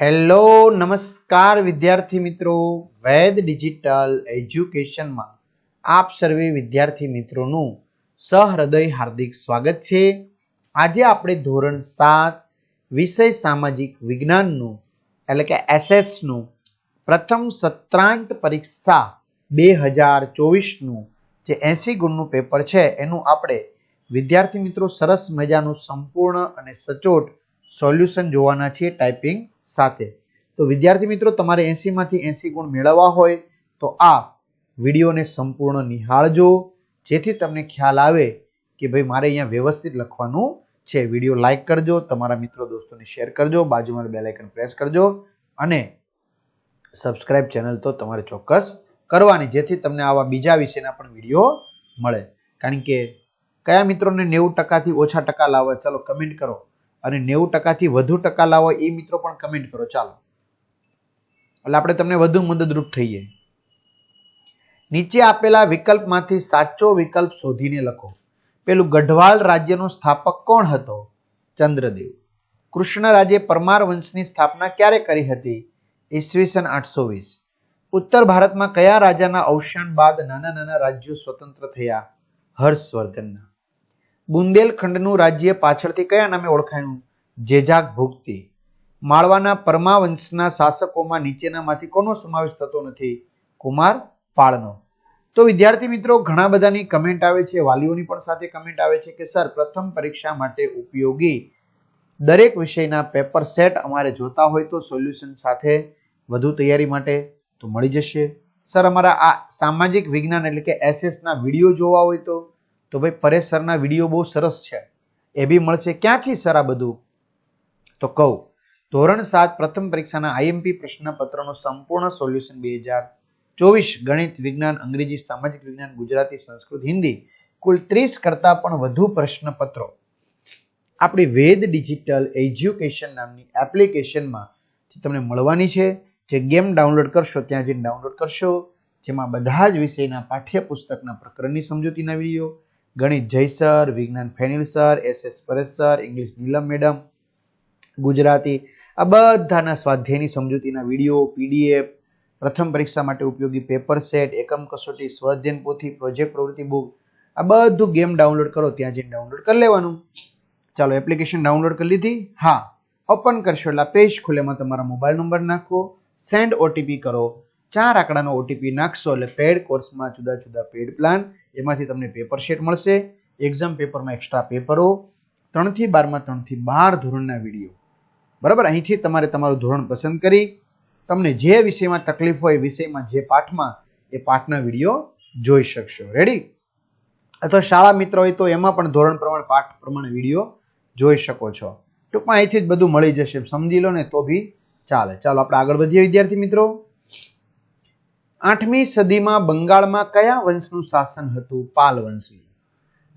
Hello, નમસ્કાર વિદ્યાર્થી મિત્રો. વેદ ડિજિટલ એજ્યુકેશનમાં આપ સર્વે વિદ્યાર્થી મિત્રોનું સહૃદય હાર્દિક સ્વાગત છે. આજે આપણે ધોરણ સાત વિષય સામાજિક વિજ્ઞાનનું, એટલે કે એસએસનું, પ્રથમ સત્રાંત પરીક્ષા બે હજાર ચોવીસનું જે એંસી ગુણનું પેપર છે, એનું આપણે વિદ્યાર્થી મિત્રો સરસ મજાનું સંપૂર્ણ અને સચોટ સોલ્યુશન જોવાના છીએ, ટાઈપિંગ સાથે. તો વિદ્યાર્થી મિત્રો, તમારે એંસીમાંથી એંસી ગુણ મેળવવા હોય તો આ વિડીયોને સંપૂર્ણ નિહાળજો. જેથી તમને ખ્યાલ આવે કે ભાઈ મારે અહીંયા વ્યવસ્થિત લખવાનું છે. વીડિયો લાઇક કરજો, તમારા મિત્રો દોસ્તોને શેર કરજો, બાજુમાં બેલ આઇકન પ્રેસ કરજો અને સબસ્ક્રાઇબ ચેનલ તો તમારે ચોક્કસ કરવાની, જેથી તમને આવા બીજા વિશેના પણ વીડિયો મળે. કારણ કે કયા મિત્રોને નેવું ટકાથી ઓછા ટકા લાવવા ચાલો કમેન્ટ કરો. અને નેવું ટકાથી વધુ ટકા લાવો એ મિત્રો પણ કમેન્ટ કરો. ચાલો. એટલે આપણે તમને વધુ મદદરૂપ થઈએ. નીચે આપેલા વિકલ્પમાંથી સાચો વિકલ્પ શોધીને લખો. પેલું ગઢવાલ રાજ્યનો સ્થાપક કોણ હતો? ચંદ્રદેવ. કૃષ્ણરાજે પરમાર વંશની સ્થાપના ક્યારે કરી હતી? ઈસવીસન આઠસો વીસ. ઉત્તર ભારતમાં કયા રાજાના અવસાન બાદ નાના નાના રાજ્યો સ્વતંત્ર થયા? હર્ષવર્ધનના. બુંદેલખંડનું રાજ્ય પાછળથી કયા નામે ઓળખાયું? જેજાક ભુક્તિ. માળવાના પરમાવંશના શાસકોમાં નીચેનામાંથી કોનો સમાવેશ થતો નથી? કુમાર પાળનો. તો વિદ્યાર્થી મિત્રો, ઘણા બધાની કમેન્ટ આવે છે, વાલીઓની પણ સાથે કમેન્ટ આવે છે કે, સર, પ્રથમ પરીક્ષા માટે ઉપયોગી દરેક વિષયના પેપર સેટ અમારે જોતા હોય તો સોલ્યુશન સાથે વધુ તૈયારી માટે તો મળી જશે. સર, અમારા આ સામાજિક વિજ્ઞાન એટલે કે એસએસના વીડિયો જોવા હોય તો તો ભાઈ પરેશ સરના વીડિયો બહુ સરસ છે. એ બી મળશે ક્યાંથી સર આ બધું? તો કહું, ધોરણ સાત પ્રથમ પરીક્ષાના આઈએમપી પ્રશ્નપત્રનું સંપૂર્ણ સોલ્યુશન બે હજાર ચોવીસ, ગણિત વિજ્ઞાન, અંગ્રેજી, સામાજિક વિજ્ઞાન, ગુજરાતી, સંસ્કૃત, હિન્દી, કુલ ત્રીસ કરતાં પણ વધુ પ્રશ્નપત્રો. આપણી વેદ ડિજિટલ એજ્યુકેશન નામની એપ્લિકેશનમાં તમને મળવાની છે. જે ગેમ ડાઉનલોડ કરશો ત્યાં જઈને ડાઉનલોડ કરશો. જેમાં બધા જ વિષયના પાઠ્યપુસ્તકના પ્રકરણની સમજૂતીના વીડિયો ગણિત જય સર વિજ્ઞાન Fenil sir, S S Paresh sir, English Neelam madam, Gujarati, આ બધાના સ્વાધ્યાયની સમજૂતીના વીડિયો, પીડીએફ, પ્રથમ પરીક્ષા માટે ઉપયોગી પેપર સેટ, એકમ કસોટી, સ્વાધ્યાયન પોથી, પ્રોજેક્ટ પ્રવૃત્તિ બુક, આ બધું ગેમ ડાઉનલોડ કરો, ત્યાં જઈને ડાઉનલોડ કરી લેવાનું. ચાલો, એપ્લિકેશન ડાઉનલોડ કરી લીધી. હા, ઓપન કરશો એટલે પેજ ખુલેમાં તમારા મોબાઈલ નંબર નાખો, સેન્ડ ઓટીપી કરો. ચાર આંકડાનો ઓટીપી નાખશો એટલે પેડ કોર્સમાં જુદા જુદા પેડ પ્લાન એમાંથી તમને પેપર શીટ મળશે એક્ઝામ પેપરમાં એક્સ્ટ્રા પેપરો ત્રણથી બારમાં ત્રણથી બાર ધોરણના વીડિયો બરાબર? અહીંથી તમારે તમારું ધોરણ પસંદ કરી, તમને જે વિષયમાં તકલીફ હોય વિષયમાં જે પાઠમાં એ પાઠના વીડિયો જોઈ શકશો. રેડી અથવા શાળા મિત્ર હોય તો એમાં પણ ધોરણ પ્રમાણે પાઠ પ્રમાણે વીડિયો જોઈ શકો છો. ટૂંકમાં અહીંથી જ બધું મળી જશે. સમજી લો ને તો બી ચાલે. ચાલો, આપણે આગળ વધીએ વિદ્યાર્થી મિત્રો. આઠમી સદીમાં બંગાળમાં કયા વંશનું શાસન હતું? પાલ વંશનું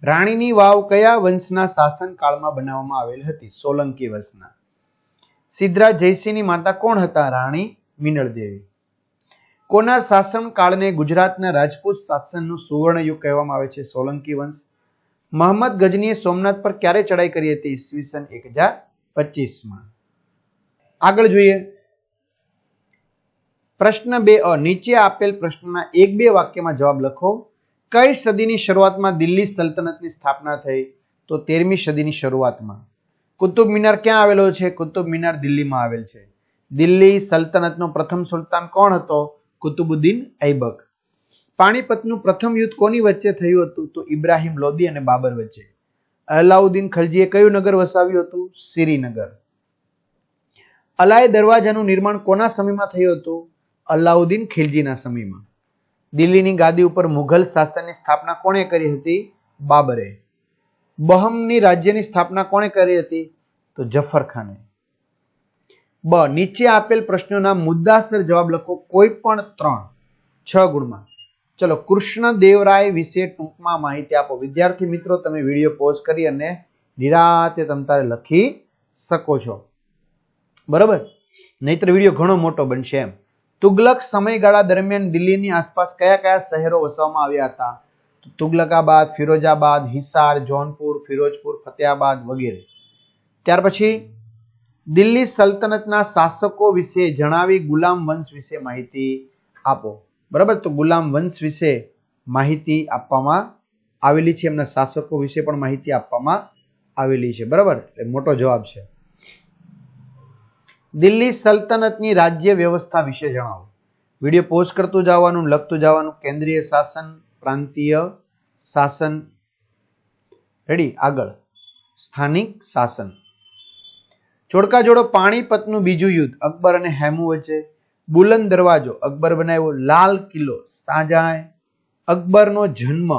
રાણીની વાવ કયા વંશના શાસનકાળમાં બનાવવામાં આવેલ હતી? સોલંકી વંશના. સિદ્ધરા જયસિંહની માતા કોણ હતા? રાણી મિનળદેવી. કોના શાસનકાળને ગુજરાતના રાજપૂત શાસનનું સુવર્ણ યુગ કહેવામાં આવે છે? સોલંકી વંશ. મોહમ્મદ ગજનીએ સોમનાથ પર ક્યારે ચડાઈ કરી હતી? ઈસવીસન એક હજાર પચીસમાં. આગળ જોઈએ. પ્રશ્ન બે અ, નીચે આપેલ પ્રશ્નના એક બે વાક્યમાં જવાબ લખો. કઈ સદીની શરૂઆતમાં દિલ્હી સલ્તનતની સ્થાપના થઈ? તો તેરમી સદીની શરૂઆતમાં. કુતુબ મિનાર ક્યાં આવેલો છે? કુતુબ મિનાર દિલ્હીમાં આવેલ છે. દિલ્હી સલ્તનતનો પ્રથમ સુલતાન કોણ હતો? કુતુબુદ્દીન ઐબક. પાણીપતનું પ્રથમ યુદ્ધ કોની વચ્ચે થયું હતું? તો ઇબ્રાહિમ લોદી અને બાબર વચ્ચે. અલાઉદ્દીન ખલજીએ કયું નગર વસાવ્યું હતું? શ્રીનગર અલાય દરવાજાનું નિર્માણ કોના સમયમાં થયું હતું? અલાઉદ્દીન ખિલજીના સમયમાં. દિલ્હીની ગાદી ઉપર મુઘલ શાસનની સ્થાપના કોણે કરી હતી? બાબરે. બહમની રાજ્યની સ્થાપના કોણે કરી હતી? તો જફર ખાને. બ. નીચે આપેલ પ્રશ્નોના મુદ્દાસર જવાબ લખો કોઈ પણ ત્રણ. છ ગુણમાં. ચલો કૃષ્ણદેવરાય વિશે ટૂંકમાં માહિતી આપો. વિદ્યાર્થી મિત્રો, તમે વીડિયો પોઝ કરી અને નિરાતે તમતારે લખી શકો છો. બરાબર? નહીતર વીડિયો ઘણો મોટો બનશે એમ. તુગલક સમયગાળા દરમિયાન દિલ્હીની આસપાસ કયા કયા શહેરો વસવામાં આવ્યા હતા? તુગલકાબાદ, ફિરોજાબાદ, હિસાર, જોનપુર, ફિરોજપુર, ફતેહાબાદ વગેરે. ત્યાર પછી દિલ્હી સલ્તનતના શાસકો વિશે જણાવી ગુલામ વંશ વિશે માહિતી આપો. બરાબર? તો ગુલામ વંશ વિશે માહિતી આપવામાં આવેલી છે. એમના શાસકો વિશે પણ માહિતી આપવામાં આવેલી છે. બરાબર? એ મોટો જવાબ છે. દિલ્હી સલ્તનતની રાજ્ય વ્યવસ્થા વિશે જણાવો. વીડિયો પોસ્ટ કરતું જવાનું, લખતું જવાનું, કેન્દ્રીય શાસન, પ્રાંતીય શાસન. રેડી આગળ. સ્થાનિક શાસન. જોડકા જોડો પાણીપતનું બીજું યુદ્ધ. અકબર અને હેમુ વચ્ચે બુલંદ દરવાજો. અકબર બનાવ્યો લાલ કિલ્લો. શાહજહાં અકબરનો જન્મ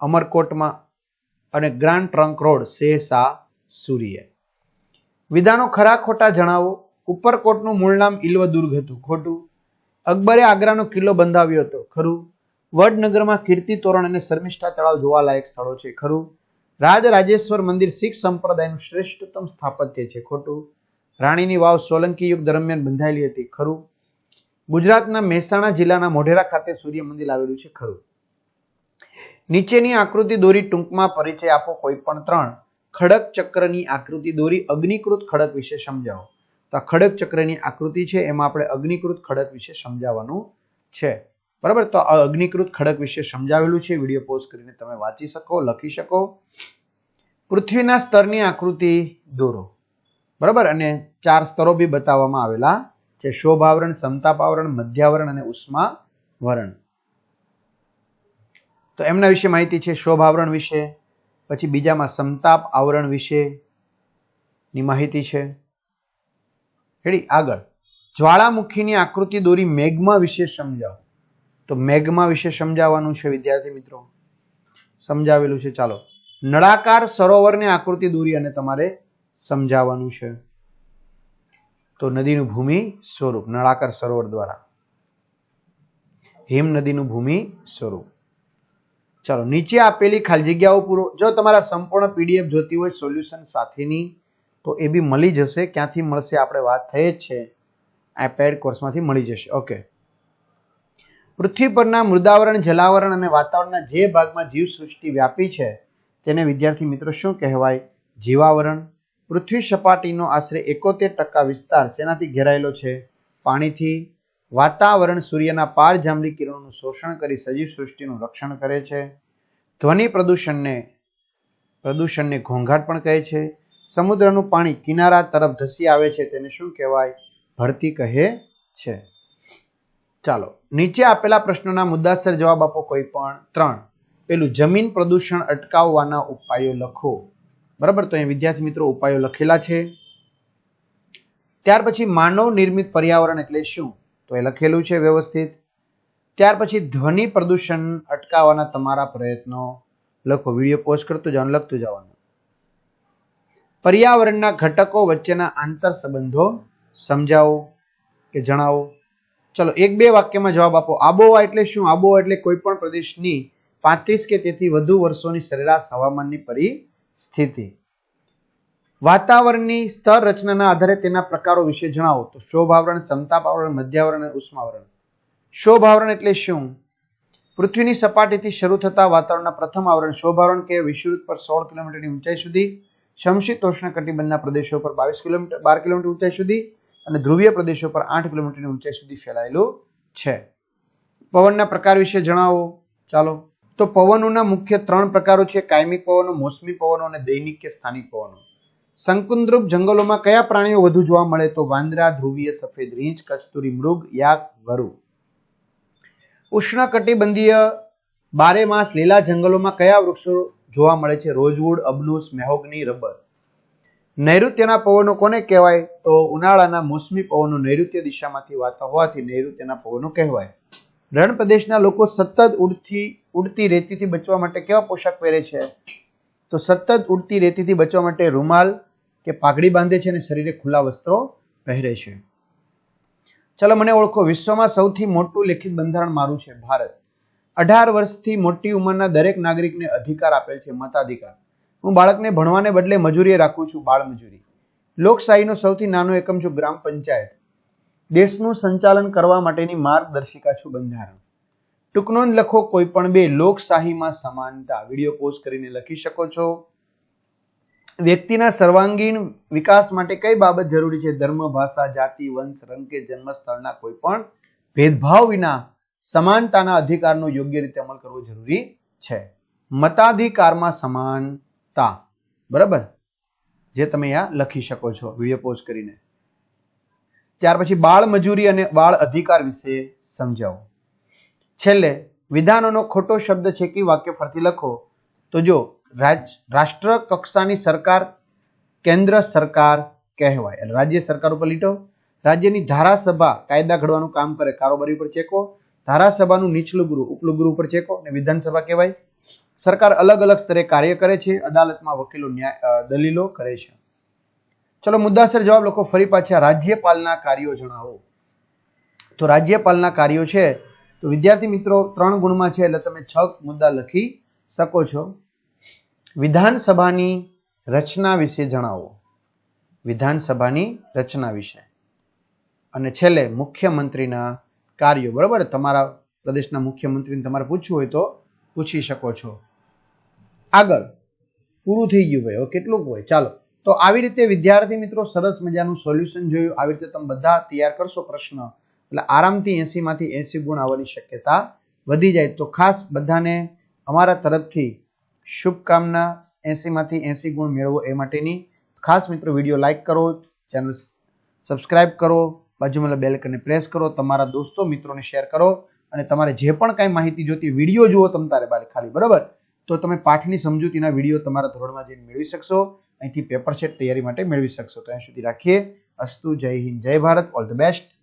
અમરકોટમાં અને ગ્રાન્ડ ટ્રંક રોડ શેરશાહ સૂરીએ. વિધાનો ખરા ખોટા જણાવો. ઉપરકોટનું મૂળ નામ ઇલ્વદુર્ગ હતું. ખોટું. અકબરે આગ્રાનો કિલ્લો બંધાવ્યો હતો. ખરું. વડનગરમાં કીર્તિ તોરણ અને શર્મિષ્ઠા તળાવ જોવાલાયક સ્થળો છે. ખરું. રાજ રાજેશ્વર મંદિર શીખ સંપ્રદાયનું શ્રેષ્ઠતમ સ્થાપત્ય છે. ખોટું. રાણીની વાવ સોલંકી યુગ દરમિયાન બંધાયેલી હતી. ખરું. ગુજરાતના મહેસાણા જિલ્લાના મોઢેરા ખાતે સૂર્ય મંદિર આવેલું છે. ખરું. નીચેની આકૃતિ દોરી ટૂંકમાં પરિચય આપો કોઈ પણ ત્રણ. ખડક ચક્રની આકૃતિ દોરી અગ્નિકૃત ખડક વિશે સમજાવો. તો આ ખડક ચક્રની આકૃતિ છે, એમાં આપણે અગ્નિકૃત ખડક વિશે સમજાવવાનું છે. બરાબર? તો આ અગ્નિકૃત ખડક વિશે સમજાવેલું છે, વીડિયો પોઝ કરીને તમે વાંચી શકો, લખી શકો. પૃથ્વીના સ્તરની આકૃતિ દોરો. બરાબર? અને ચાર સ્તરો બી બતાવવામાં આવેલા છે, શોભાવરણ, સમતાપાવરણ, મધ્યાવરણ અને ઉષ્માવરણ. તો એમના વિશે માહિતી છે, શોભાવરણ વિશે. પછી બીજામાં સમતાપ આવરણ વિશે ની માહિતી છે. રેડી? આગળ. જ્વાળામુખીની આકૃતિ દોરી મેઘમા વિશે સમજાવો. તો મેઘમા વિશે સમજાવવાનું છે વિદ્યાર્થી મિત્રો. સમજાવેલું છે. ચાલો. નળાકાર સરોવરની આકૃતિ દોરી અને તમારે સમજાવવાનું છે. તો નદીનું ભૂમિ સ્વરૂપ. નળાકાર સરોવર દ્વારા. હિમ નદીનું ભૂમિ સ્વરૂપ. ચાલો, નીચે આપેલી ખાલી જગ્યાઓ પૂરો. જો તમારા સંપૂર્ણ પીડીએફ જોતી હોય સોલ્યુશન સાથેની, તો એ બી મળી જશે. ક્યાંથી મળશે આપણે વાત થઈ જ છે. આ પેડ કોર્સમાંથી મળી જશે. ઓકે. પૃથ્વી પરના મૃદાવરણ, જલાવરણ અને વાતાવરણના જે ભાગમાં જીવસૃષ્ટિ વ્યાપી છે, તેને વિદ્યાર્થી મિત્રો શું કહેવાય? જીવાવરણ. પૃથ્વી સપાટીનો આશરે એકોતેર ટકા વિસ્તાર શેનાથી ઘેરાયેલો છે. પાણીથી વાતાવરણ સૂર્યના પાર જાંબલી કિરણોનું શોષણ કરી સજીવ સૃષ્ટિનું રક્ષણ કરે છે. ધ્વનિ પ્રદૂષણને પ્રદૂષણને ઘોંઘાટ પણ કહે છે. સમુદ્રનું પાણી કિનારા તરફ ધસી આવે છે તેને શું કહેવાય? ભરતી કહે છે. ચાલો, નીચે આપેલા પ્રશ્નોના મુદ્દાસર જવાબ આપો કોઈ પણ ત્રણ. પેલું, જમીન પ્રદૂષણ અટકાવવાના ઉપાયો લખો. બરાબર? તો અહીં વિદ્યાર્થી મિત્રો ઉપાયો લખેલા છે. ત્યાર પછી માનવ નિર્મિત પર્યાવરણ એટલે શું? તો એ લખેલું છે વ્યવસ્થિત. ત્યાર પછી ધ્વનિ પ્રદૂષણ અટકાવવાના તમારા પ્રયત્નો. લખો, વીડિયો પોસ્ટ કરતું જવાનું લખતું જવાનું પર્યાવરણના ઘટકો વચ્ચેના આંતર સંબંધો સમજાવો કે જણાવો. ચલો, એક બે વાક્યમાં જવાબ આપો. આબોહવા એટલે શું? આબોહવા એટલે કોઈ પણ પ્રદેશની પાંત્રીસ કે તેથી વધુ વર્ષોની સરેરાશ હવામાનની પરિસ્થિતિ. વાતાવરણની સ્તર રચનાના આધારે તેના પ્રકારો વિશે જણાવો. તો શોભાવરણ સમતાપાવરણ મધ્યાવરણ અને ઉષ્માવરણ. શોભાવરણ એટલે શું? પૃથ્વીની સપાટીથી શરૂ થતા વાતાવરણના પ્રથમ આવરણ શોભાવરણ કે વિષુવૃત્ત પર સોળ કિલોમીટરની ઊંચાઈ સુધી શમશીતોષ્ણ કટિબંધના પ્રદેશો પર બાવીસ કિલોમીટર, બાર કિલોમીટર ઊંચાઈ સુધી અને ધ્રુવીય પ્રદેશો પર આઠ કિલોમીટરની ઊંચાઈ સુધી ફેલાયેલું છે. પવનના પ્રકાર વિશે જણાવો. ચાલો. તો પવનોના મુખ્ય ત્રણ પ્રકારો છે કાયમી પવનો, મોસમી પવનો અને દૈનિક કે સ્થાનિક પવનો. સંકુદ્રુપ જંગલોમાં કયા પ્રાણીઓ વધુ જોવા મળે તો વાંદરા, ધ્રુવીય, સફેદ રીંછ, કસ્તુરી મૃગ યાક વરુ ઉષ્ણકટિબંધીય બારે માસ લીલા જંગલોમાં કયા વૃક્ષો જોવા મળે છે? Rosewood અબનુસ મેહોગની, rubber. નૈઋત્યના પવનો કોને કહેવાય? તો ઉનાળાના મોસમી પવનો નૈઋત્ય દિશામાંથી વાતા હોવાથી નૈઋત્યના પવનો કહેવાય. રણ પ્રદેશના લોકો સતત ઉડતી ઉડતી રેતીથી બચવા માટે કેવા પોશાક પહેરે છે? તો સતત ઉડતી રેતીથી બચવા માટે રૂમાલ કે પાઘડી બાંધે છે અને શરીરે ખુલ્લા વસ્ત્રો પહેરે છે. ચલો મને ઓળખો, વિશ્વમાં સૌથી મોટું લેખિત બંધારણ મારું છે ભારત. અઢાર વર્ષથી મોટી ઉંમરના દરેક નાગરિકને અધિકાર આપેલ છે મતાધિકાર. હું બાળકને ભણવાને બદલે મજૂરીએ રાખું છું બાળ મજૂરી. લોકશાહીનો સૌથી નાનો એકમ છું ગ્રામ પંચાયત. દેશનું સંચાલન કરવા માટેની માર્ગદર્શિકા છું બંધારણ. ટૂંકનોંધ લખો, કોઈ પણ બે લોકશાહીમાં સમાનતા. વીડિયો પોસ્ટ કરીને લખી શકો છો. વ્યક્તિના સર્વાંગીણ વિકાસ માટે કઈ બાબત જરૂરી છે? ધર્મ, ભાષા, જાતિ, વંશ, રંગ કે જન્મ સ્થળના કોઈ પણ ભેદભાવ વિના સમાનતાના અધિકારનો યોગ્ય રીતે અમલ કરવો જરૂરી છે. મતાધિકારમાં સમાનતા. બરાબર? જે તમે અહીંયા લખી શકો છો, વીડિયો પોઝ કરીને. ત્યાર પછી બાળ મજૂરી અને બાળ અધિકાર વિશે સમજાવો. છેલ્લે, વિધાનોનો ખોટો શબ્દ છે કે વાક્ય ફરતી લખો. તો જો, રાજ રાષ્ટ્ર કક્ષાની સરકાર કેન્દ્ર સરકાર કહેવાય. એટલે રાજ્ય સરકાર ઉપર લીટો. રાજ્યની ધારાસભા કાયદા ઘડવાનું કામ કરે, કારોબારી ઉપર ચેકો. ધારાસભાનું નીચલું ગૃહ, ઉપલું ગૃહ ઉપર ચેકો અને વિધાનસભા કહેવાય. સરકાર અલગ અલગ સ્તરે કાર્ય કરે છે, અદાલતમાં વકીલો ન્યાય દલીલો કરે છે. ચલો, મુદ્દાસર જવાબ લખો. ફરી પાછા રાજ્યપાલના કાર્યો જણાવો. તો રાજ્યપાલના કાર્યો છે તો વિદ્યાર્થી મિત્રો, ત્રણ ગુણમાં છે એટલે તમે છ મુદ્દા લખી શકો છો. વિધાનસભાની રચના વિશે જણાવો. વિધાનસભાની રચના વિશે. અને છેલ્લે મુખ્યમંત્રીના કાર્યો, બરાબર? તમારા પ્રદેશના મુખ્યમંત્રીને તમારે પૂછવું હોય તો પૂછી શકો છો. આગળ, પૂરું થઈ ગયું ભાઈ, હવે કેટલુંક હોય? ચાલો. તો આવી રીતે વિદ્યાર્થી મિત્રો સરસ મજાનું સોલ્યુશન જોયું. આવી રીતે તમે બધા તૈયાર કરશો પ્રશ્ન. એટલે આરામથી એંસીમાંથી એંસી ગુણ આવવાની શક્યતા વધી જાય. તો ખાસ બધાને અમારા તરફથી શુભકામના એંસીમાંથી એંસી ગુણ મેળવો એ માટેની. ખાસ મિત્રો, વીડિયો લાઇક કરો, ચેનલ સબસ્ક્રાઇબ કરો, બાજુમાં બેલકને પ્રેસ કરો, તમારા દોસ્તો, મિત્રોને શેર કરો અને તમારે જે પણ કાંઈ માહિતી જોતી વીડિયો જુઓ તમ તારે બારે ખાલી, બરાબર? તો તમે પાઠની સમજૂતીના વીડિયો તમારા ધોરણમાં જઈને મેળવી શકશો. અહીંથી પેપર સેટ તૈયારી માટે મેળવી શકશો. તો અહીં સુધી રાખીએ. અસ્તુ, જય હિન્દ, જય ભારત, ઓલ ધ બેસ્ટ.